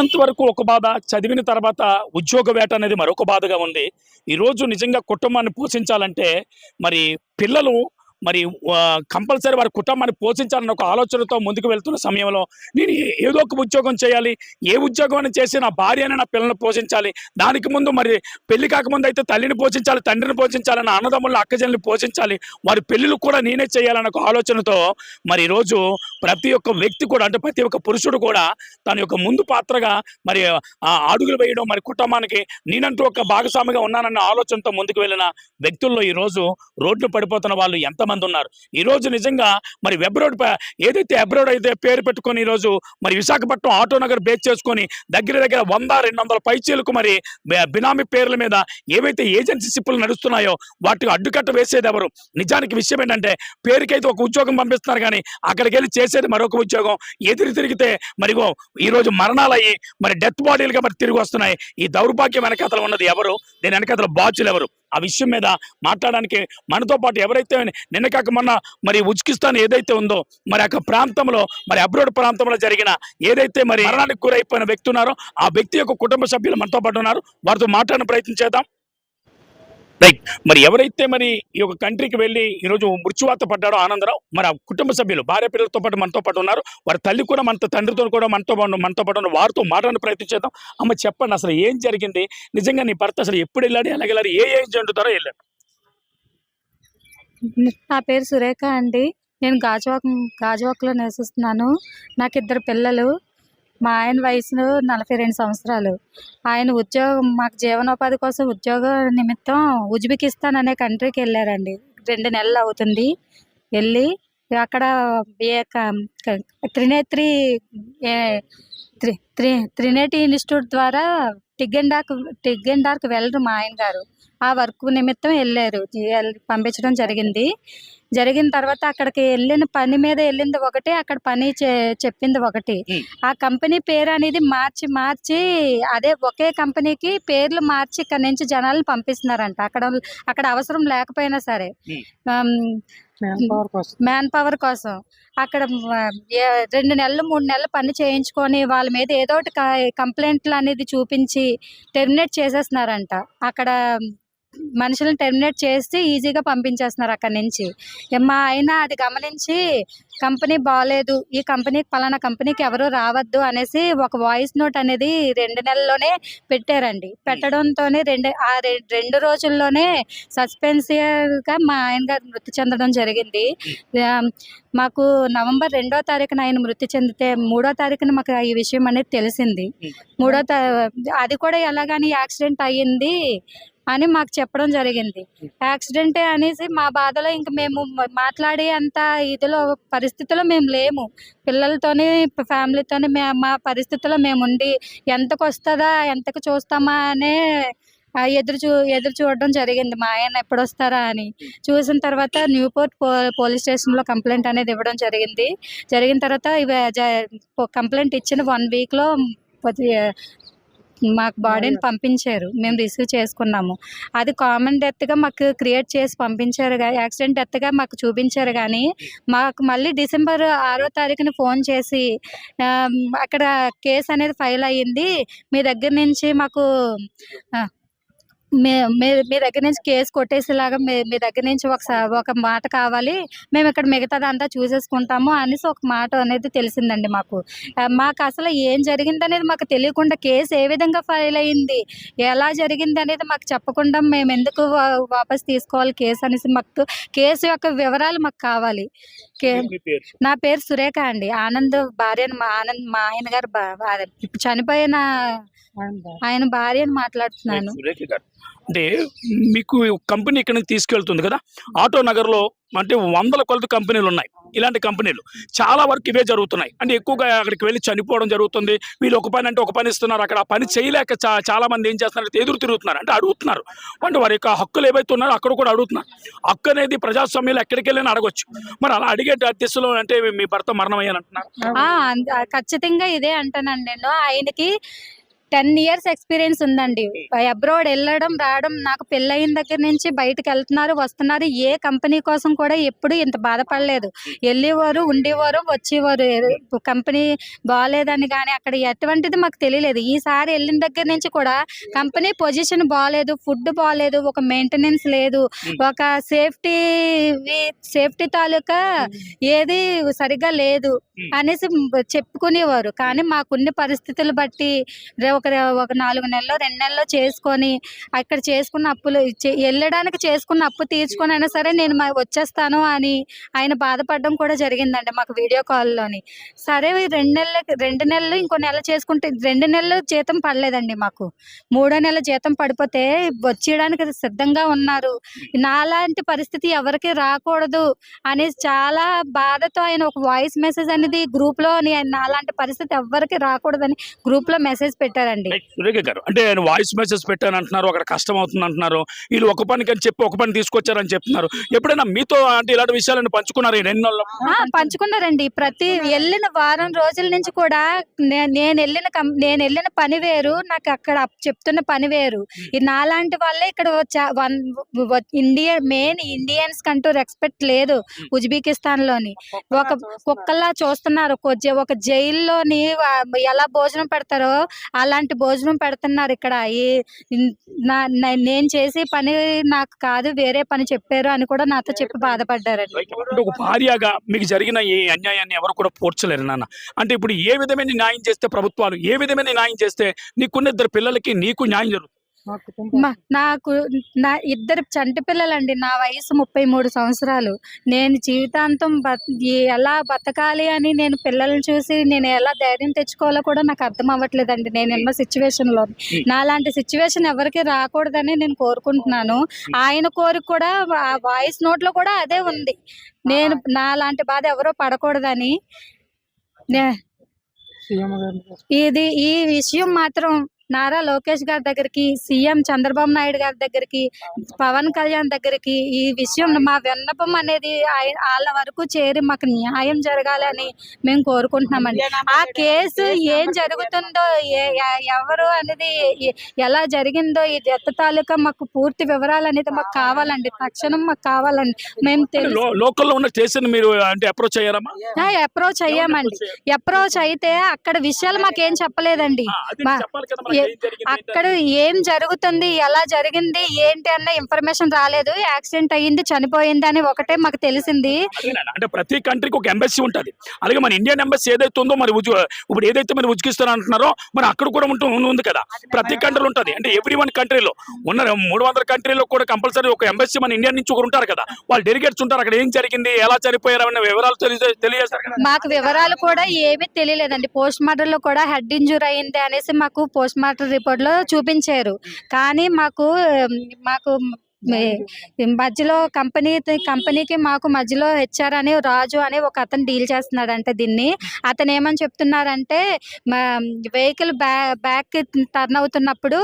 చదివినంత వరకు ఒక బాధ చదివిన తర్వాత ఉద్యోగ వేట అనేది మరొక బాధగా ఉంది. ఈరోజు నిజంగా కుటుంబాన్ని పోషించాలంటే మరి పిల్లలు మరి కంపల్సరీ వారి కుటుంబాన్ని పోషించాలన్న ఒక ఆలోచనతో ముందుకు వెళ్తున్న సమయంలో నేను ఏదో ఒక ఉద్యోగం చేయాలి. ఏ ఉద్యోగం అని చేసి నా భార్యని నా పిల్లల్ని పోషించాలి. దానికి ముందు మరి పెళ్ళి కాకముందు అయితే తల్లిని పోషించాలి తండ్రిని పోషించాలి నా అన్నదమ్ముల అక్కజనులు పోషించాలి. వారి పెళ్ళిళ్ళు కూడా నేనే చేయాలన్న ఒక ఆలోచనతో మరి ఈరోజు ప్రతి ఒక్క వ్యక్తి కూడా అంటే ప్రతి ఒక్క పురుషుడు కూడా తన యొక్క ముందు పాత్రగా మరి ఆ అడుగులు వేయడం మరి కుటుంబానికి నేనంటూ ఒక భాగస్వామిగా ఉన్నానన్న ఆలోచనతో ముందుకు వెళ్ళిన వ్యక్తుల్లో ఈ రోజు రోడ్లు పడిపోతున్న వాళ్ళు ఎంత మంది ఉన్నారు. ఈ రోజు నిజంగా మరి వెబ్ రోడ్ ఏదైతే అబ్రోడ్ అయితే పేరు పెట్టుకొని ఈ రోజు మరి విశాఖపట్నం ఆటో నగర్ బేస్ చేసుకొని దగ్గర దగ్గర వంద రెండు వందల పైచీలకు మరి బినామీ పేర్ల మీద ఏవైతే ఏజెన్సీ ఏజెన్సీషిప్లు నడుస్తున్నాయో వాటికి అడ్డుకట్ట వేసేది ఎవరు? నిజానికి విషయం ఏంటంటే పేరుకైతే ఒక ఉద్యోగం పంపిస్తున్నారు కానీ అక్కడికి వెళ్ళి చేసేది మరొక ఉద్యోగం. ఎదురు తిరిగితే మరిగో ఈ రోజు మరణాలు మరి డెత్ బాడీలుగా మరి తిరిగి వస్తున్నాయి. ఈ దౌర్భాగ్యం వెనకతలు ఉన్నది ఎవరు? దీని వెనకాతల బాధ్యులు ఎవరు? ఆ విషయం మీద మాట్లాడడానికి మనతో పాటు ఎవరైతే నిన్న కాక మొన్న మరి ఉజ్కిస్తాన్ ఏదైతే ఉందో మరి ఆ ప్రాంతంలో మరి అబ్రోడ్ ప్రాంతంలో జరిగిన ఏదైతే మరి మరణానికి గురైపోయిన వ్యక్తి ఉన్నారో ఆ వ్యక్తి యొక్క కుటుంబ సభ్యులు మనతో పాటు ఉన్నారు. వారితో మాట్లాడిన ప్రయత్నం చేద్దాం. రైట్ మరి ఎవరైతే మరి ఈ యొక్క కంట్రీకి వెళ్ళి ఈరోజు మృత్యువాత పడ్డాడో ఆనందరావు మరి ఆ కుటుంబ సభ్యులు భార్య పిల్లలతో పాటు మనతో పాటు ఉన్నారు. వారి తల్లి కూడా మనతో తండ్రితో కూడా మనతో పాటు మనతో పాటు ఉన్న వారితో మాట్లాడిన ప్రయత్నం చేద్దాం. అమ్మ చెప్పండి అసలు ఏం జరిగింది? నిజంగా నీ భర్త అసలు ఎప్పుడు వెళ్ళాడు? ఎలాగ వెళ్ళాడు? ఏ ఏజ్ అంటుతారో వెళ్ళాడు. నా పేరు సురేఖ అండి. నేను గాజువాక్ గాజువాక్లో నివసిస్తున్నాను. నాకు ఇద్దరు పిల్లలు. మా ఆయన వయసు నలభై రెండు సంవత్సరాలు. ఆయన ఉద్యోగం మాకు జీవనోపాధి కోసం ఉద్యోగ నిమిత్తం ఉజ్బెకిస్తాన్ అనే కంట్రీకి వెళ్ళారండి. రెండు నెలలు అవుతుంది. వెళ్ళి అక్కడ త్రినేత్రి ఏ త్రి త్రి త్రినేటి ఇన్స్టిట్యూట్ ద్వారా టిగ్గెండాక్ టిగ్గెండార్క్ వెళ్ళరు మా ఆయన గారు. ఆ వర్క్ నిమిత్తం వెళ్ళారు. పంపించడం జరిగింది. జరిగిన తర్వాత అక్కడికి వెళ్ళిన పని మీద వెళ్ళింది ఒకటి అక్కడ పని చే- చెప్పింది ఒకటి. ఆ కంపెనీ పేరు అనేది మార్చి మార్చి అదే ఒకే కంపెనీకి పేర్లు మార్చి ఇక్కడ నుంచి జనాలను పంపిస్తున్నారంట. అక్కడ అక్కడ అవసరం లేకపోయినా సరే. మ్యాన్ పవర్ కోసం. అక్కడ రెండు నెలలు మూడు నెలలు పని చేయించుకొని వాళ్ళ మీద ఏదో ఒకటి కంప్లైంట్లు అనేది చూపించి టెర్మినేట్ చేసేస్తున్నారంట. అక్కడ మనుషులను టెర్మినేట్ చేసి ఈజీగా పంపించేస్తున్నారు అక్కడి నుంచి. మా ఆయన అది గమనించి కంపెనీ బాగాలేదు ఈ కంపెనీకి పలానా కంపెనీకి ఎవరు రావద్దు అనేసి ఒక వాయిస్ నోట్ అనేది రెండు నెలల్లోనే పెట్టారండి. పెట్టడంతోనే రెండు ఆ రె- రెండు రోజుల్లోనే సస్పెన్సియర్గా మా ఆయన గారు మృతి చెందడం జరిగింది. మాకు నవంబర్ రెండో తారీఖున ఆయన మృతి చెందితే మూడో తారీఖున మాకు ఈ విషయం అనేది తెలిసింది. మూడో అది కూడా ఎలాగని యాక్సిడెంట్ అయ్యింది. అని మాకు చెప్పడం జరిగింది. యాక్సిడెంటే అనేసి మా బాధలో ఇంక మేము మాట్లాడే అంత ఇదిలో పరిస్థితిలో మేము లేము. పిల్లలతోని ఫ్యామిలీతోని మే మా పరిస్థితిలో మేము ఉండి ఎంతకు వస్తుందా ఎంతకు చూస్తామా అనే ఎదురు చూ ఎదురు చూడడం జరిగింది. మా ఆయన ఎప్పుడు వస్తారా అని. చూసిన తర్వాత న్యూపోర్ట్ పో పోలీస్ స్టేషన్లో కంప్లైంట్ అనేది ఇవ్వడం జరిగింది. జరిగిన తర్వాత ఇవి కంప్లైంట్ ఇచ్చిన వన్ వీక్లో మాకు బాడీని పంపించారు. మేము రిసీవ్ చేసుకున్నాము. అది కామన్ డెత్గా మాకు క్రియేట్ చేసి పంపించారు కానీ యాక్సిడెంట్ డెత్గా మాకు చూపించారు కానీ మాకు మళ్ళీ డిసెంబర్ ఆరో తారీఖున ఫోన్ చేసి అక్కడ కేసు అనేది ఫైల్ అయ్యింది. మీ దగ్గర నుంచి మాకు మీ మీ మీ దగ్గర నుంచి కేసు కొట్టేసేలాగా మీ మీ దగ్గర నుంచి ఒకసారి ఒక మాట కావాలి. మేము ఇక్కడ మిగతాదంతా చూసేసుకుంటాము అనేసి ఒక మాట అనేది తెలిసిందండి మాకు. మాకు అసలు ఏం జరిగింది అనేది మాకు తెలియకుండా కేసు ఏ విధంగా ఫైల్ అయింది ఎలా జరిగింది అనేది మాకు చెప్పకుండా మేము ఎందుకు వా- వాపస్ తీసుకోవాలి కేసు అనేసి మాకు కేసు యొక్క వివరాలు మాకు కావాలి. నా పేరు సురేఖ అండి. ఆనంద్ భార్య మా ఆనంద్ మా ఆయన గారు చనిపోయిన ఆయన భార్య. అని మాట్లాడుతున్నాను. అంటే మీకు కంపెనీ ఇక్కడ నుంచి తీసుకెళ్తుంది కదా? ఆటో నగర్లో అంటే వందల కొలది కంపెనీలు ఉన్నాయి. ఇలాంటి కంపెనీలు చాలా వరకు ఇవే జరుగుతున్నాయి. అంటే ఎక్కువగా అక్కడికి వెళ్ళి చనిపోవడం జరుగుతుంది. వీళ్ళు ఒక పని అంటే ఒక పని ఇస్తున్నారు. అక్కడ పని చేయలేక చాలా మంది ఏం చేస్తున్నారు? ఎదురు తిరుగుతున్నారు. అంటే అడుగుతున్నారు. అంటే వారి యొక్క హక్కులు ఏవైతే ఉన్నారో అక్కడ కూడా అడుగుతున్నారు. హక్కు అనేది ప్రజాస్వామ్యంలో ఎక్కడికి వెళ్ళినా అడగొచ్చు. మరి అలా అడిగే దిశలో అంటే మీ భర్త మరణం అయ్యాను ఖచ్చితంగా ఇదే అంటానండి నేను. ఆయనకి టెన్ ఇయర్స్ ఎక్స్పీరియన్స్ ఉందండి. అబ్రాడ్ వెళ్ళడం రావడం నాకు పెళ్ళయిన దగ్గర నుంచి బయటకు వెళ్తున్నారు వస్తున్నారు. ఏ కంపెనీ కోసం కూడా ఎప్పుడు ఇంత బాధపడలేదు. వెళ్ళేవారు ఉండేవారు వచ్చేవారు. కంపెనీ బాగాలేదని కానీ అక్కడ ఎటువంటిది మాకు తెలియలేదు. ఈసారి వెళ్ళిన దగ్గర నుంచి కూడా కంపెనీ పొజిషన్ బాగాలేదు ఫుడ్ బాగాలేదు ఒక మెయింటెనెన్స్ లేదు. ఒక సేఫ్టీ సేఫ్టీ తాలూకా ఏది సరిగా లేదు అనేసి చెప్పుకునేవారు. కానీ మాకున్న పరిస్థితులు బట్టి ఒక ఒక నాలుగు నెలలు రెండు నెలలో చేసుకొని అక్కడ చేసుకున్న అప్పులు వెళ్ళడానికి చేసుకున్న అప్పు తీర్చుకొని అయినా సరే నేను వచ్చేస్తాను అని ఆయన బాధపడడం కూడా జరిగిందండి మాకు వీడియో కాల్లోని. సరే రెండు నెలలకి రెండు నెలలు ఇంకో నెల చేసుకుంటే రెండు నెలలు జీతం పడలేదండి మాకు. మూడో నెల జీతం పడిపోతే వచ్చేయడానికి సిద్ధంగా ఉన్నారు. నాలాంటి పరిస్థితి ఎవరికి రాకూడదు అని చాలా బాధతో ఆయన ఒక వాయిస్ మెసేజ్ అనేది గ్రూప్లో నాలాంటి పరిస్థితి ఎవరికి రాకూడదని గ్రూప్లో మెసేజ్ పెట్టారు రైట్, సురేఖ గారు అంటే ఆయన వాయిస్ మెసేజ్ పెట్టాను అంటున్నారు అక్కడ కష్టం అవుతుంది అంటున్నారు వీళ్ళు ఒక పనికి అని చెప్పి ఒక పని తీసుకొచ్చారని చెప్తున్నారు. ఎప్పుడైనా మీతో అంటే ఇలాంటి విషయాలను పంచుకున్నారు ఈ రెండు పంచుకున్నారండి. ప్రతి వెళ్ళిన వారం రోజుల నుంచి కూడా నేను వెళ్ళిన నేను వెళ్ళిన పని వేరు నాకు అక్కడ అప్ చెప్తున్న పని వేరు. ఈ నాలాంటి వాళ్ళే ఇక్కడ ఇండియా మెయిన్ ఇండియన్స్ కంటూ రెస్పెక్ట్ లేదు ఉజ్బెకిస్తాన్లోని ఒక కుక్కల్లా చూస్తున్నారు. ఒక జైల్లోని ఎలా భోజనం పెడతారో అలాంటి భోజనం పెడుతున్నారు ఇక్కడ. నా- నేను చేసే పని నాకు కాదు వేరే పని చెప్పారు అని కూడా నాతో చెప్పి బాధపడ్డారండి. ఒక భార్యగా మీకు జరిగిన ఈ అన్యాయాన్ని ఎవరు కూడా పోర్చలేరు నాన్న. అంటే ఇప్పుడు ఏ విధమైన న్యాయం చేస్తే ప్రభుత్వాలు ఏ విధమైన న్యాయం చేస్తే నీకున్న ఇద్దరు పిల్లలకి నీకు న్యాయం జరుగుతుంది నాకు నా ఇద్దరు చంటి పిల్లలండి. నా వయసు ముప్పై మూడు సంవత్సరాలు. నేను జీవితాంతం ఎలా బతకాలి అని నేను పిల్లల్ని చూసి నేను ఎలా ధైర్యం తెచ్చుకోవాలో కూడా నాకు అర్థం అవ్వట్లేదండి నేను ఉన్న సిచ్యువేషన్లో నాలాంటి సిచ్యువేషన్ ఎవరికి రాకూడదని నేను కోరుకుంటున్నాను. ఆయన కోరిక కూడా ఆ వాయిస్ నోట్లో కూడా అదే ఉంది. నేను నాలాంటి బాధ ఎవరో పడకూడదని. నే- ఇది ఈ విషయం మాత్రం నారా లోకేష్ గారి దగ్గరికి సీఎం చంద్రబాబు నాయుడు గారి దగ్గరికి పవన్ కళ్యాణ్ దగ్గరికి ఈ విషయం మా విన్నపం అనేది వాళ్ళ వరకు చేరి మాకు న్యాయం జరగాలని మేము కోరుకుంటున్నామండి. ఆ కేసు ఏం జరుగుతుందో ఎవరు అనేది ఎలా జరిగిందో ఈ డెత్ తాలూకా మాకు పూర్తి వివరాలు అనేది మాకు కావాలండి. తక్షణం మాకు కావాలండి. మేము లోకల్లో ఉన్న స్టేషన్ మీరు అంటే అప్రోచ్ అయ్యారమ్మా? అప్రోచ్ అయ్యామండి. అప్రోచ్ అయితే అక్కడ విషయాలు మాకేం చెప్పలేదండి. అక్కడ ఏం జరుగుతుంది ఎలా జరిగింది ఏంటి అన్న ఇన్ఫర్మేషన్ రాలేదు. యాక్సిడెంట్ అయ్యింది చనిపోయింది అని ఒకటే మాకు తెలిసింది. అంటే ప్రతి కంట్రీకి ఒక ఎంబసీ ఉంటుంది. అలాగే మన ఇండియన్ ఎంబసీ ఏదైతే ఉందో మరి ఇప్పుడు ఏదైతే మీరు ఉజ్కిస్తారో అంటున్నారో మరి అక్కడ కూడా ఉంటూ ఉంది కదా. ప్రతి కంట్రీలో ఉంటుంది. అంటే ఎవ్రీ వన్ కంట్రీలో ఉన్న మూడు వందల కంట్రీలో కూడా కంపల్సరీ ఒక ఎంబసీ మన ఇండియా నుంచి ఒకరు ఉంటారు కదా. వాళ్ళు డెలిగేట్స్ ఉంటారు. అక్కడ ఏం జరిగింది ఎలా చనిపోయారు అనే వివరాలు తెలియజే- తెలియజేస్తారు మాకు వివరాలు కూడా ఏమీ తెలియలేదండి. పోస్ట్ మార్టం లో కూడా హెడ్ ఇంజూర్ అయింది అనేసి మాకు పోస్ట్ మార్టం రిపోర్ట్లో చూపించారు. కానీ మాకు మాకు మధ్యలో కంపెనీ కంపెనీకి మాకు మధ్యలో హెచ్ఆర్ అని రాజు అని ఒక అతను డీల్ చేస్తున్నాడంటే దీన్ని. అతను ఏమని చెప్తున్నారంటే వెహికల్ బ్యా బ్యాక్ టర్న్ అవుతున్నప్పుడు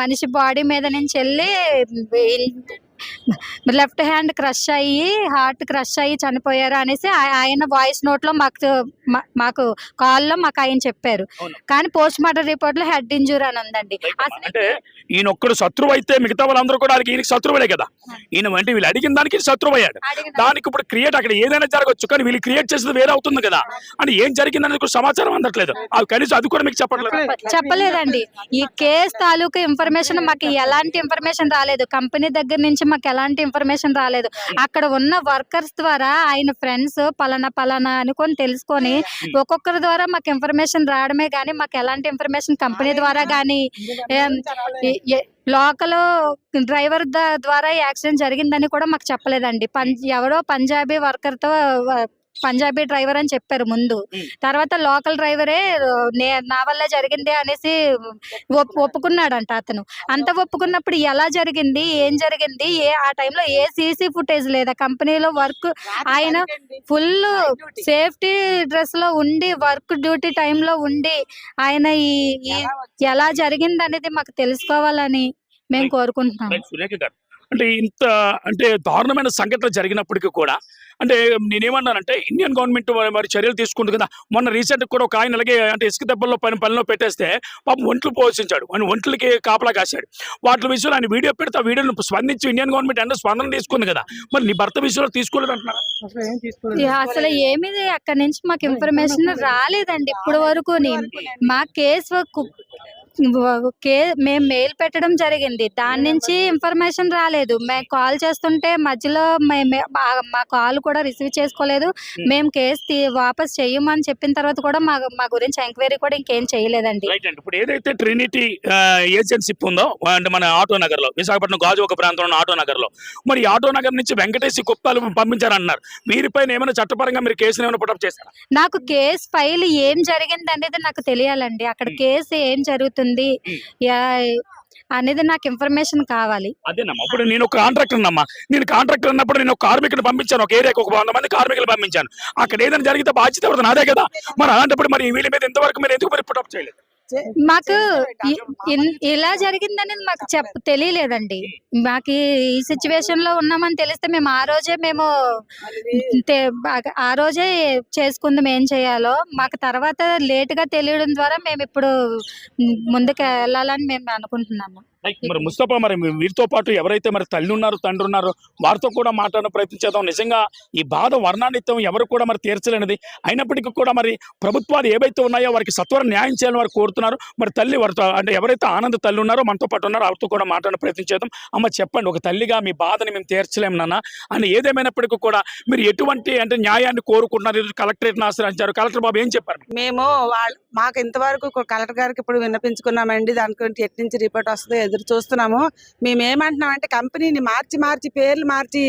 మనిషి బాడీ మీద నుంచి వెళ్ళి లెఫ్ట్ హ్యాండ్ క్రష్ అయ్యి హార్ట్ క్రష్ అయ్యి చనిపోయారు అనేసి ఆయన వాయిస్ నోట్లో మాకు మాకు కాల్లో మాకు ఆయన చెప్పారు. కానీ పోస్ట్ మార్టం రిపోర్ట్లో హెడ్ ఇంజూర్ అని ఉందండి. అంటే ఈయన ఒక్కడు శత్రువు అయితే మిగతా వాళ్ళందరూ కూడా ఈయనకి శత్రువులే కదా. ఈయన అంటే వీళ్ళు అడిగిన దానికి శత్రువు అయ్యాడు. దానికి ఇప్పుడు క్రియేట్ అక్కడ ఏదైనా జరగచ్చు కానీ వీళ్ళు క్రియేట్ చేసేది వేరే అవుతుంది కదా. అని ఏం జరిగిందనేది కూడా సమాచారం అందట్లేదు. అది కనీసం అది కూడా మీకు చెప్పట్లేదు? చెప్పలేదండి. ఈ కేస్ తాలూకు ఇన్ఫర్మేషన్ మాకు ఎలాంటి ఇన్ఫర్మేషన్ రాలేదు. కంపెనీ దగ్గర నుంచి మాకు ఎలాంటి ఇన్ఫర్మేషన్ రాలేదు. అక్కడ ఉన్న వర్కర్స్ ద్వారా ఆయన ఫ్రెండ్స్ పలానా పలానా అనుకొని తెలుసుకొని ఒక్కొక్కరి ద్వారా మాకు ఇన్ఫర్మేషన్ రావడమే కానీ మాకు ఎలాంటి ఇన్ఫర్మేషన్ కంపెనీ ద్వారా కానీ లోకల్ డ్రైవర్ ద్వారా యాక్సిడెంట్ జరిగిందని కూడా మాకు చెప్పలేదండి. పంజ్ ఎవరో పంజాబీ వర్కర్తో వ- పంజాబీ డ్రైవర్ అని చెప్పారు ముందు. తర్వాత లోకల్ డ్రైవరే నే నా వల్లే జరిగింది అనేసి ఒప్- ఒప్పుకున్నాడంట అతను. అంత ఒప్పుకున్నప్పుడు ఎలా జరిగింది ఏం జరిగింది ఏ ఆ టైంలో ఏ సీసీ ఫుటేజ్ లేదా? కంపెనీలో వర్క్ ఆయన ఫుల్ సేఫ్టీ డ్రెస్లో ఉండి వర్క్ డ్యూటీ టైంలో ఉండి ఆయన ఈ ఎలా జరిగింది అనేది మాకు తెలుసుకోవాలని మేము కోరుకుంటున్నాం. అంటే ఇంత అంటే దారుణమైన సంఘటన జరిగినప్పటికీ కూడా అంటే నేనేమన్నానంటే ఇండియన్ గవర్నమెంట్ మరి- చర్యలు తీసుకుంటుంది కదా. మొన్న రీసెంట్ కూడా ఒక ఆయన అలాగే అంటే ఇసుక దెబ్బల్లో పని పనిలో పెట్టేస్తే పాపం ఒంట్లు పోషించాడు. అని ఒంట్లకి కాపలా కాశాడు. వాటి విషయంలో ఆయన వీడియో పెడితే ఆ వీడియోను స్పందించి ఇండియన్ గవర్నమెంట్ అంటే స్పందన తీసుకుంది కదా. మరి నీ భర్త విషయంలో తీసుకోలేదు అంటున్నారు? అసలు ఏమీ అక్కడి నుంచి మాకు ఇన్ఫర్మేషన్ రాలేదండి ఇప్పుడు వరకు మా కేసు కు- కే మేము మెయిల్ పెట్టడం జరిగింది. దాని నుంచి ఇన్ఫర్మేషన్ రాలేదు. మేము కాల్ చేస్తుంటే మధ్యలో మే- మే- మా- మా కాల్ కూడా రిసీవ్ చేసుకోలేదు. మేము. కేసు వాపస్ చెయ్యమని చెప్పిన తర్వాత కూడా మా మా గురించి ఎంక్వైరీ కూడా ఇంకేం చేయలేదండి. రైట్ అండి. ఇప్పుడు ఏదైతే ట్రినిటీ ఏజెన్సీప్ ఉందో అంటే మన ఆటో నగర్లో విశాఖపట్నం గాజు ఒక ప్రాంతంలో ఆటో నగర్లో మరి ఆటో నగర్ నుంచి వెంకటేశ్ కుప్పాలు పంపించారన్నారు. వీరిపైన ఏమైనా చట్టపరంగా మీరు కేసులు ఏమైనా పుటప్ చేస్తారా నాకు కేసు ఫైల్ ఏం జరిగింది అనేది నాకు తెలియాలండి. అక్కడ. కేసు ఏం జరుగుతుంది? అనేది నాకు ఇన్ఫర్మేషన్ కావాలి. అదేనమ్మా ఇప్పుడు నేను ఒక కాంట్రాక్టర్ అమ్మా నేను కాంట్రాక్టర్ అన్నప్పుడు నేను ఒక కార్మికులు పంపించాను ఒక ఏరియాకి ఒక వంద మంది కార్మికులు పంపించాను. అక్కడ ఏదైనా జరిగితే బాధ్యత నాదే కదా. మరి అలాంటప్పుడు మరి వీళ్ళ మీద ఇంతవరకు మీరు ఎందుకు మరి పుటప్ చేయలేదు? మాకు ఇలా జరిగిందనేది మాకు చెప్ తెలియలేదండి. మాకు ఈ సిచ్యువేషన్లో ఉన్నామని తెలిస్తే మేము ఆ రోజే మేము ఆ రోజే చేసుకుందాం ఏం చేయాలో. మాకు తర్వాత లేట్గా తెలియడం ద్వారా మేము ఇప్పుడు ముందుకు వెళ్ళాలని మేము అనుకుంటున్నాము. మరి ముస్తఫా మరి వీరితో పాటు ఎవరైతే మరి తల్లి ఉన్నారు తండ్రి ఉన్నారు వారితో కూడా మాట్లాడిన ప్రయత్నించేద్దాం. నిజంగా ఈ బాధ వర్ణానిత్యం ఎవరు కూడా మరి తీర్చలేనిది. అయినప్పటికీ కూడా మరి ప్రభుత్వాలు ఏవైతే ఉన్నాయో వారికి సత్వర న్యాయం చేయాలని వారు కోరుతున్నారు. మరి తల్లి వారితో అంటే ఎవరైతే ఆనంద తల్లి ఉన్నారో మనతో పాటు ఉన్నారో వారితో కూడా మాట్లాడిన ప్రయత్నం చేద్దాం అమ్మ చెప్పండి ఒక తల్లిగా మీ బాధని మేము తీర్చలేము నాన్న. అని ఏదేమైనప్పటికీ కూడా మీరు ఎటువంటి అంటే న్యాయాన్ని కోరుకుంటున్నారు? ఈరోజు కలెక్టరేట్ని ఆశ్రయించారు కలెక్టర్ బాబు ఏం చెప్పారు? మేము వాళ్ళు మాకు ఇంతవరకు కలెక్టర్ గారికి ఇప్పుడు విన్నపించుకున్నామండి. దానికి ఎట్ నుంచి రిపోర్ట్ వస్తుంది ఎదురు చూస్తున్నాము. మేము ఏమంటున్నామంటే కంపెనీని మార్చి మార్చి పేర్లు మార్చి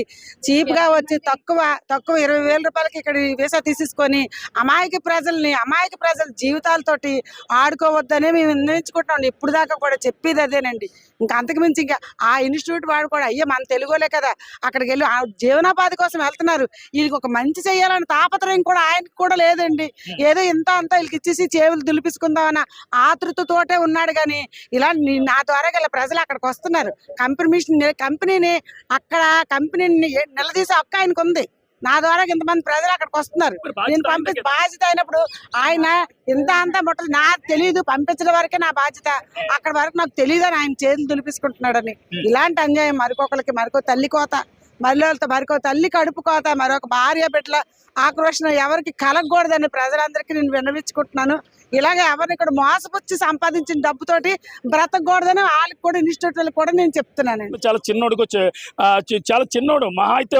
చీప్గా వచ్చి తక్కువ తక్కువ ఇరవై వేల రూపాయలకి ఇక్కడ వీసా తీసేసుకొని అమాయక ప్రజల్ని అమాయక ప్రజల జీవితాలతోటి ఆడుకోవద్దనే మేము నిర్ణయించుకుంటున్నాం. ఇప్పుడు దాకా కూడా చెప్పేది అదేనండి. ఇంకా అంతకు మించి ఇంకా ఆ ఇన్స్టిట్యూట్ వాడు కూడా అయ్యో మన తెలుగులే కదా అక్కడికి వెళ్ళి ఆ జీవనోపాధి కోసం వెళ్తున్నారు. వీళ్ళకి ఒక మంచి చేయాలని తాపత్రయం కూడా ఆయనకి కూడా లేదండి. ఏదో ఇంత అంతా వీళ్ళకి ఇచ్చేసి చేతులు దులిపించుకుందామన్న ఆతృతతోటే ఉన్నాడు కానీ ఇలా నీ- ద్వారా గల ప్రజలు అక్కడికి వస్తున్నారు. కంపెనీ కంపెనీని అక్కడ కంపెనీని నిలదీసే హక్కు ఆయనకు ఉంది నా ద్వారా ఇంతమంది ప్రజలు అక్కడికి వస్తున్నారు. నేను పంపి. బాధ్యత అయినప్పుడు ఆయన ఇంత అంతా ముట్టదు నాకు తెలియదు పంపించడం వరకే నా బాధ్యత. అక్కడ వరకు నాకు తెలియదు అని ఆయన చేతులు దులిపించుకుంటున్నాడని ఇలాంటి అన్యాయం మరికొకరికి మరొక తల్లి కోత మళ్ళీ మరొక తల్లి కడుపు కోత మరొక భార్య బిడ్డల ఆక్రోషణ ఎవరికి కలగకూడదని ప్రజలందరికీ నేను విన్నవించుకుంటున్నాను. ఇలాగే ఎవరిని ఇక్కడ మోసపుచ్చి సంపాదించిన డబ్బుతోటి బ్రతకూడదని వాళ్ళకి కూడా ఇన్స్టిట్యూట్ కూడా నేను చెప్తున్నానండి. చాలా చిన్నోడికి వచ్చే చాలా చిన్నోడు మహా అయితే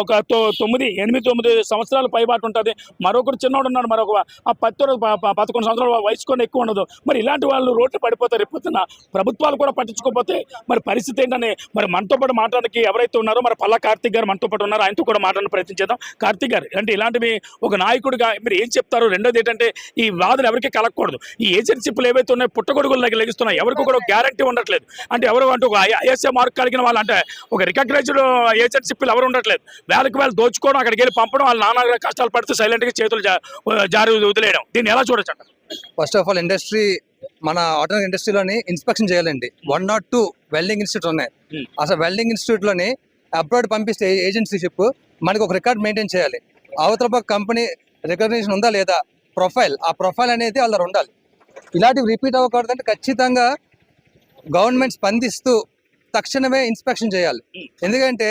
ఒక తొమ్మిది ఎనిమిది తొమ్మిది సంవత్సరాల పైబాటు ఉంటుంది. మరొకరు చిన్నోడు ఉన్నాడు మరొక ఆ పత్తోడు పదకొండు సంవత్సరాల వయసు కూడా ఎక్కువ ఉండదు. మరి ఇలాంటి వాళ్ళు రోడ్లు పడిపోతారు రేపొద్దున ప్రభుత్వాలు కూడా పట్టించుకోకపోతే మరి పరిస్థితి ఏంటని మరి మనతో పాటు మాట్లాడడానికి ఎవరైతే ఉన్నారో మరి పల్లా కార్తీక్ గారు మనతో పాటు ఉన్నారో. ఆయనతో కూడా మాట్లాడిన ప్రయత్నించేద్దాం కార్తీక్ గారు అంటే ఇలాంటివి ఒక నాయకుడిగా మీరు ఏం చెప్తారు? రెండోది ఏంటంటే ఈ వాదులు ఎవరికి కలగకూడదు. ఈ ఏజెన్సీలు ఏవైతే ఉన్నాయో పుట్టగొడుగులు లెగ- లెగిస్తున్నాయి ఎవరికి కూడా గ్యారంటీ ఉండట్లేదు. అంటే ఎవరు అంటే ఒక ఐఎస్ఏ మార్క్ కలిగిన వాళ్ళు అంటే ఒక రికగ్నైజ్డ్ ఏజెన్సీలు ఎవరు ఉండట్లేదు. వేలకు వేలు దోచుకోవడం అక్కడికి వెళ్ళి పంపడం వాళ్ళు నానా కష్టాలు పడితే సైలెంట్గా చేతులు జారి వదిలేయడం. దీన్ని ఎలా చూడొచ్చు? ఫస్ట్ ఆఫ్ ఆల్ ఇండస్ట్రీ మన ఆటోమొబైల్ ఇండస్ట్రీలోని ఇన్స్పెక్షన్ చేయాలండి. One not two welding institute ఉన్నాయి. Hmm. అసలు వెల్డింగ్ ఇన్స్టిట్యూట్లోని అబ్రాడ్ పంపిస్తే ఏజెన్సీషిప్ మనకి ఒక రికార్డ్ మెయింటైన్ చేయాలి. అవతల కంపెనీ రికగ్నిషన్ ఉందా లేదా? ప్రొఫైల్ ఆ ప్రొఫైల్ అనేది వాళ్ళ ఉండాలి. ఇలాంటివి రిపీట్ అవ్వకూడదంటే ఖచ్చితంగా గవర్నమెంట్ స్పందిస్తూ తక్షణమే ఇన్స్పెక్షన్ చేయాలి. ఎందుకంటే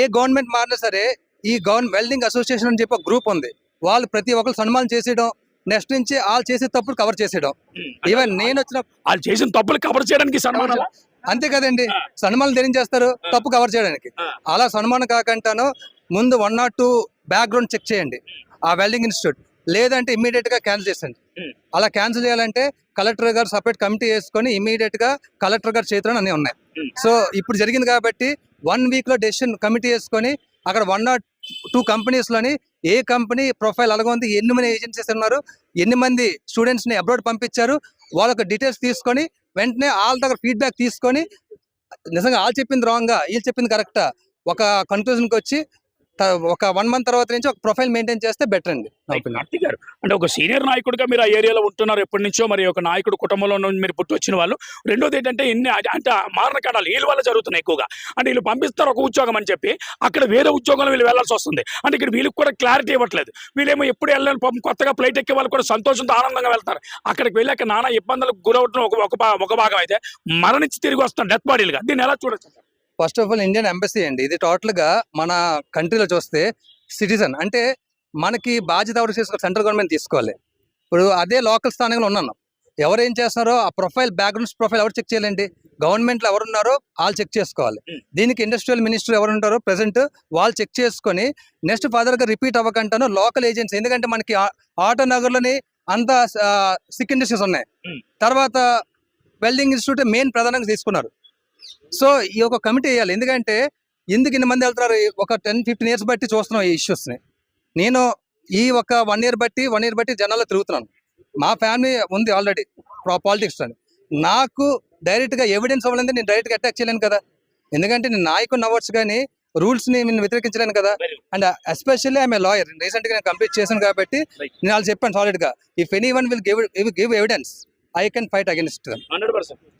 ఏ గవర్నమెంట్ మారినా సరే ఈ గవర్న వెల్డింగ్ అసోసియేషన్ అని చెప్పి ఒక గ్రూప్ ఉంది. వాళ్ళు ప్రతి ఒక్కరు సన్మానం చేసేయడం నెక్స్ట్ నుంచి వాళ్ళు చేసే తప్పులు కవర్ చేసేయడం. ఈవెన్ నేను వచ్చిన వాళ్ళు చేసిన తప్పులు కవర్ చేయడానికి సన్మానం అంతే కదండి. సన్మానం దేని చేస్తారు తప్పు కవర్ చేయడానికి. అలా సన్మానం కాకుండాను ముందు one not two background check చేయండి. ఆ వెల్డింగ్ ఇన్స్టిట్యూట్. లేదంటే ఇమీడియట్గా క్యాన్సిల్ చేసండి. అలా క్యాన్సిల్ చేయాలంటే కలెక్టర్ గారు సపరేట్ కమిటీ వేసుకొని ఇమీడియట్గా కలెక్టర్ గారి చేతిలో అన్నీ ఉన్నాయి. సో ఇప్పుడు జరిగింది కాబట్టి వన్ వీక్లో డెసిషన్ కమిటీ వేసుకొని అక్కడ వన్ నాట్ టూ కంపెనీస్లోని ఏ కంపెనీ ప్రొఫైల్ అలాగ ఉంది ఎన్ని మంది ఏజెన్సీస్ ఉన్నారు ఎన్ని మంది స్టూడెంట్స్ని అబ్రాడ్ పంపించారు వాళ్ళకి డీటెయిల్స్ తీసుకొని వెంటనే వాళ్ళ దగ్గర ఫీడ్బ్యాక్ తీసుకొని నిజంగా వాళ్ళు చెప్పింది రాంగ్గా వీళ్ళు చెప్పింది కరెక్టా ఒక కన్క్లూజన్కి వచ్చి ఒక వన్ మంత్ తర్వాత నుంచి ఒక ప్రొఫైల్ మెయింటైన్ చేస్తే బెటర్ అండి. కార్తీక్ గారు అంటే ఒక సీనియర్ నాయకుడిగా మీరు ఆ ఏరియాలో ఉంటున్నారు ఎప్పటి నుంచో మరి ఒక నాయకుడు కుటుంబంలో మీరు పుట్టి వచ్చిన వాళ్ళు. రెండోది ఏంటంటే ఇన్ని అంటే మారణ కాడాలు వీళ్ళ వల్ల జరుగుతున్నాయి ఎక్కువగా. అంటే వీళ్ళు పంపిస్తారు ఒక ఉద్యోగం అని చెప్పి అక్కడ వేరే ఉద్యోగంలో వీళ్ళు వెళ్ళాల్సి వస్తుంది. అంటే ఇక్కడ వీళ్ళకి కూడా క్లారిటీ ఇవ్వట్లేదు. వీళ్ళేమో ఎప్పుడు వెళ్ళని పాపం కొత్తగా ఫ్లైట్ ఎక్కే వాళ్ళు కూడా సంతోషంతో ఆనందంగా వెళ్తారు. అక్కడికి వెళ్ళాక నానా ఇబ్బందులకు గురవటం ఒక ఒక భాగం అయితే మరణించి తిరిగి వస్తాం డెత్ బాడీలుగా. దీన్ని ఎలా చూడొచ్చు? First of all Indian embassy అండి. ఇది టోటల్గా మన కంట్రీలో చూస్తే సిటిజన్ అంటే మనకి బాధ్యత ఎవరు చేసుకోవాలి సెంట్రల్ గవర్నమెంట్ తీసుకోవాలి. ఇప్పుడు అదే లోకల్ స్థానంలో ఉన్నాను. ఎవరు ఏం చేస్తున్నారో ఆ ప్రొఫైల్ బ్యాక్గ్రౌండ్ ప్రొఫైల్ ఎవరు చెక్ చేయాలండి? గవర్నమెంట్లో ఎవరున్నారో వాళ్ళు చెక్ చేసుకోవాలి. Hmm. దీనికి ఇండస్ట్రియల్ మినిస్టర్ ఎవరు ఉంటారో ప్రెసెంట్ వాళ్ళు చెక్ చేసుకొని నెక్స్ట్ ఫర్దర్గా రిపీట్ అవ్వకంటాను లోకల్ ఏజెన్సీ ఎందుకంటే మనకి ఆటో నగర్లోని అంత సిక్ ఇండస్ట్రీస్ ఉన్నాయి. Hmm. తర్వాత వెల్డింగ్ ఇన్స్టిట్యూట్ మెయిన్ ప్రధానంగా తీసుకున్నారు. సో ఈ ఒక కమిటీ వేయాలి. ఎందుకంటే ఎందుకు ఇన్ని మంది వెళ్తున్నారు? ఒక టెన్ ఫిఫ్టీన్ ఇయర్స్ బట్టి చూస్తున్నాం ఈ ఇష్యూస్ని నేను ఈ ఒక వన్ ఇయర్ బట్టి వన్ ఇయర్ బట్టి జనాల్లో తిరుగుతున్నాను. మా ఫ్యామిలీ ఉంది ఆల్రెడీ పాలిటిక్స్ అని నాకు డైరెక్ట్గా ఎవిడెన్స్ అవ్వలేదు నేను డైరెక్ట్గా అటాక్ చేయలేను కదా. ఎందుకంటే నేను నాయకుని అవ్వచ్చు కానీ రూల్స్ని నేను వ్యతిరేకించలేను కదా. అండ్ ఎస్పెషల్లీ ఐఎమ్ లాయర్ రీసెంట్గా నేను కంప్లీట్ చేశాను కాబట్టి. నేను వాళ్ళు చెప్పాను సాలిడ్గా if any one will give give evidence I can fight against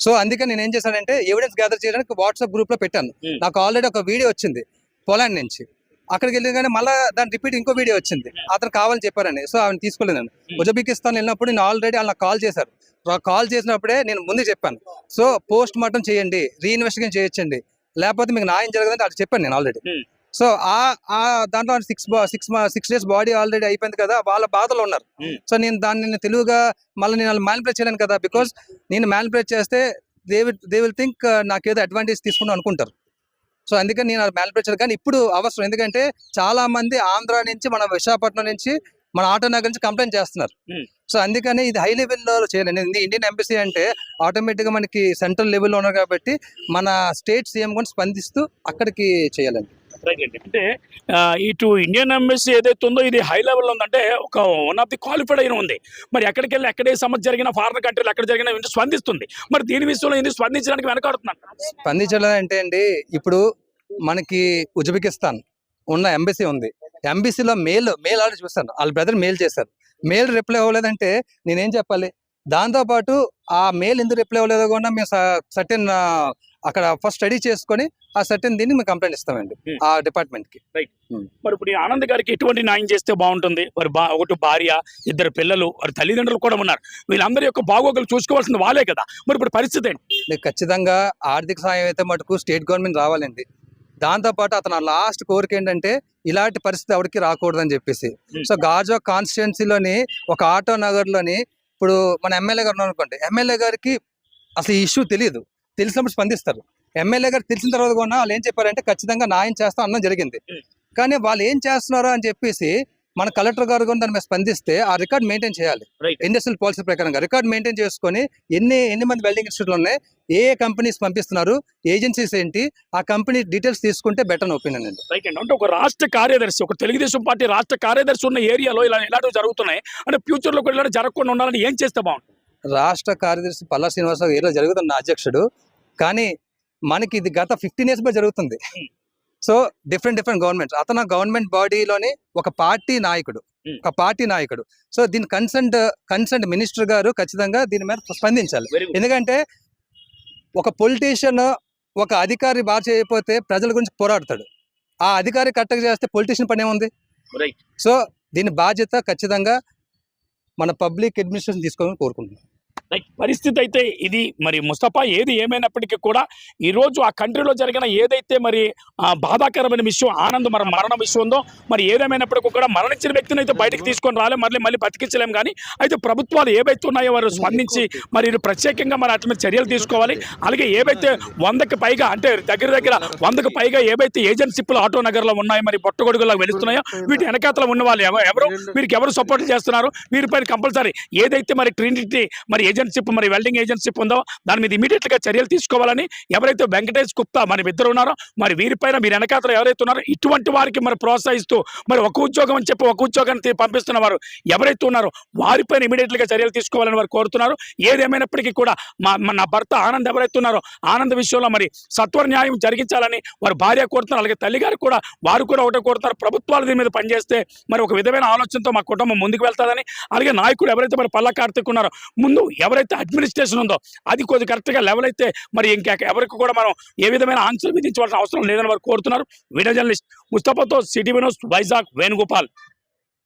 so అందుకని నేను ఏం చేశానంటే ఎవిడెన్స్ గ్యాదర్ చేయడానికి వాట్సాప్ గ్రూప్లో పెట్టాను. Hmm. నాకు ఆల్రెడీ ఒక వీడియో వచ్చింది పోలాండ్ నుంచి. అక్కడికి వెళ్ళి కానీ మళ్ళీ దాని రిపీట్ ఇంకో వీడియో వచ్చింది. అతను కావాలని చెప్పారని. సో ఆమె తీసుకోలేదు Hmm. ఉజబెకిస్తాన్ వెళ్ళినప్పుడు నేను ఆల్రెడీ వాళ్ళకి కాల్ చేశారు. కాల్ చేసినప్పుడే నేను ముందు చెప్పాను. సో పోస్ట్ మార్టం చేయండి రీఇన్వెస్టిగేషన్ చేయొచ్చండి. లేకపోతే మీకు న్యాయం జరగదని అది చెప్పాను నేను ఆల్రెడీ Hmm. సో ఆ ఆ దాంట్లో six six six days body already అయిపోయింది కదా వాళ్ళ బాధలో ఉన్నారు. Hmm. సో నేను దాన్ని నేను తెలుగుగా మళ్ళీ నేను మ్యానిపులేట్ చేయలేను కదా బికాస్ నేను మ్యానిపులేట్ చేస్తే they will they will think నాకేదో అడ్వాంటేజ్ తీసుకుని అనుకుంటారు. సో అందుకని నేను చేయను కానీ ఇప్పుడు అవసరం. ఎందుకంటే చాలా మంది ఆంధ్ర నుంచి మన విశాఖపట్నం నుంచి మన ఆటో నగర్ నుంచి కంప్లైంట్ చేస్తున్నారు. Hmm. సో అందుకని ఇది హై లెవెల్లో చేయాలి ఇండియన్ ఎంబసీ అంటే ఆటోమేటిక్గా మనకి సెంట్రల్ లెవెల్లో ఉన్నారు కాబట్టి మన స్టేట్ సీఎం కూడా స్పందిస్తూ అక్కడికి చేయాలండి రైట్ అండి అంటే ఇటు ఇండియన్ ఎంబసీ ఏదైతే ఉందో ఇది హై లెవెల్లో ఉందంటే ఒక వన్ ఆఫ్ ది క్వాలిఫైడ్ అయిన ఉంది. మరి ఎక్కడికి వెళ్ళి ఎక్కడే సమస్య జరిగిన ఫారిన్ కంట్రీలు ఎక్కడ జరిగిన స్పందిస్తుంది. మరి దీని విషయంలో ఇది స్పందించడానికి వెనకాడుతున్నాను. స్పందించడం అంటే అండి ఇప్పుడు మనకి ఉజ్బెకిస్తాన్ ఉన్న ఎంబసీ ఉంది. ఎంబసీలో మెయిల్ మెయిల్ ఆర్డర్ చూస్తాను వాళ్ళ బ్రదర్ మెయిల్ చేశారు. మెయిల్ రిప్లై అవ్వలేదంటే నేనేం చెప్పాలి? దాంతోపాటు ఆ మెయిల్ ఎందుకు రిప్లై అవ్వలేదో కూడా మేము సర్టెన్ అక్కడ ఫస్ట్ స్టడీ చేసుకొని ఆ సర్టెన్ దీన్ని మేము కంప్లైంట్ ఇస్తామండి Hmm. ఆ డిపార్ట్మెంట్కి మరి ఇప్పుడు ఈ ఆనంద్ గారికి ఎటువంటి న్యాయం చేస్తే బాగుంటుంది? వారి బా ఒకటి భార్య ఇద్దరు పిల్లలు వారి తల్లిదండ్రులు కూడా ఉన్నారు. వీళ్ళందరి యొక్క బాగోగులు చూసుకోవాల్సింది వాళ్ళే కదా. మరి ఇప్పుడు పరిస్థితి ఏంటి? ఖచ్చితంగా ఆర్థిక సాయం అయితే మటుకు స్టేట్ గవర్నమెంట్ రావాలండి. దాంతోపాటు అతను లాస్ట్ కోరిక ఏంటంటే ఇలాంటి పరిస్థితి ఎవరికి రాకూడదని చెప్పేసి. Hmm. సో గాజా కాన్స్టిట్యున్సీలోని ఒక ఆటో నగర్లోని ఇప్పుడు మన ఎమ్మెల్యే గారు అనుకోండి ఎమ్మెల్యే గారికి అసలు ఈ ఇష్యూ తెలియదు తెలిసినప్పుడు స్పందిస్తారు. ఎమ్మెల్యే గారు తెలిసిన తర్వాత కూడా వాళ్ళు ఏం చెప్పారంటే ఖచ్చితంగా న్యాయం చేస్తాం అన్నం జరిగింది. కానీ వాళ్ళు ఏం చేస్తున్నారో అని చెప్పేసి మన కలెక్టర్ గారు కూడా దాని మీద స్పందిస్తే ఆ రికార్డ్ మెయింటైన్ చేయాలి. ఇండస్ట్రియల్ పాలసీ ప్రకారంగా రికార్డ్ మెయింటైన్ చేసుకొని ఎన్ని ఎన్ని మంది వెల్డింగ్ ఇన్స్టిట్యూట్లు ఉన్నాయి ఏ ఏ కంపెనీస్ పంపిస్తున్నారు ఏజెన్సీస్ ఏంటి ఆ కంపెనీ డీటెయిల్స్ తీసుకుంటే బెటర్ ఒపీనియన్ అండి. రైట్ అండి. అంటే ఒక రాష్ట్ర కార్యదర్శి ఒక తెలుగుదేశం పార్టీ రాష్ట్ర కార్యదర్శి ఉన్న ఏరియాలో ఇలా ఇలాంటివి జరుగుతున్నాయి. అంటే ఫ్యూచర్లో కూడా ఇలాంటి జరగకుండా ఉండాలని ఏం చేస్తే బాగుంటుంది? రాష్ట్ర కార్యదర్శి పల్లా శ్రీనివాసరావు ఏరియాలో జరుగుతున్న అధ్యక్షుడు కానీ మనకి ఇది గత ఫిఫ్టీన్ ఇయర్స్ బట్టి జరుగుతుంది. సో డిఫరెంట్ డిఫరెంట్ గవర్నమెంట్స్ అతను గవర్నమెంట్ బాడీలోని ఒక పార్టీ నాయకుడు. ఒక పార్టీ నాయకుడు. సో దీని కన్సర్ట్ కన్సర్ట్ మినిస్టర్ గారు ఖచ్చితంగా దీని మీద స్పందించాలి. ఎందుకంటే ఒక పొలిటీషియన్ ఒక అధికారి బాగా చేయకపోతే ప్రజల గురించి పోరాడతాడు. ఆ అధికారి కరెక్ట్గా చేస్తే పొలిటీషియన్ పని ఏముంది? సో దీని బాధ్యత ఖచ్చితంగా మన పబ్లిక్ అడ్మినిస్ట్రేషన్ తీసుకోవాలని కోరుకుంటున్నాను రైట్ పరిస్థితి అయితే ఇది. మరి ముస్తఫా ఏది ఏమైనప్పటికీ కూడా ఈ రోజు ఆ కంట్రీలో జరిగిన ఏదైతే మరి బాధాకరమైన విషయం ఆనంద్ మరి మరణ విషయం ఉందో మరి ఏదేమైనప్పటికీ కూడా మరణించిన వ్యక్తిని అయితే బయటకు తీసుకొని రాలే మళ్ళీ మళ్ళీ బతికించలేం. కానీ అయితే ప్రభుత్వాలు ఏవైతే ఉన్నాయో వారు స్పందించి మరి ప్రత్యేకంగా మరి మీద చర్యలు తీసుకోవాలి. అలాగే ఏవైతే వందకి పైగా అంటే దగ్గర దగ్గర వందకు పైగా ఏవైతే ఏజెన్సీలు ఆటో నగర్లో ఉన్నాయో మరి పొట్టగొడుగులా వెళుతున్నాయో వీటి వెనకాతల ఉన్న వాళ్ళు ఎవ- ఎవరు? వీరికి ఎవరు సపోర్ట్ చేస్తున్నారు? వీరిపైన కంపల్సరీ ఏదైతే మరి ట్రినిటీ మరి ఏజెన్సీ మరి వెల్డింగ్ ఏజెన్సీ ఉందో దాని మీద ఇమీడియట్గా చర్యలు తీసుకోవాలని ఎవరైతే వెంకటేష్ గుప్తా మరి ఇద్దరు ఉన్నారో మరి వీరిపైన మీరు వెనకాతలు ఎవరైతే ఉన్నారో ఇటువంటి వారికి మరి ప్రోత్సహిస్తూ మరి ఒక ఉద్యోగం అని చెప్పి ఒక ఉద్యోగాన్ని పంపిస్తున్న వారు ఎవరైతే ఉన్నారో వారిపైన ఇమీడియట్గా చర్యలు తీసుకోవాలని వారు కోరుతున్నారు. ఏదేమైనప్పటికీ కూడా మా నా భర్త ఆనంద్ ఎవరైతే ఉన్నారో ఆనంద్ విషయంలో మరి సత్వర న్యాయం జరిగించాలని వారి భార్య కోరుతున్నారు. అలాగే తల్లి గారు కూడా వారు కూడా ఒకటే కోరుతున్నారు. ప్రభుత్వాలు దీని మీద పనిచేస్తే మరి ఒక విధమైన ఆలోచనతో మా కుటుంబం ముందుకు వెళ్తాదని అలాగే నాయకుడు ఎవరైతే మరి పల్ల కార్తీక్ ఉన్నారో ముందు ఎవరైతే అడ్మినిస్ట్రేషన్ ఉందో అది కొద్ది కరెక్ట్గా లెవెల్ అయితే మరి ఇంకా ఎవరికి కూడా మనం ఏ విధమైన ఆన్సర్ విధించవలసిన అవసరం లేదని వారు కోరుతున్నారు. వీడియో జర్నలిస్ట్ ముస్తఫాతో సిటీ వినోస్ వైజాగ్ వేణుగోపాల్.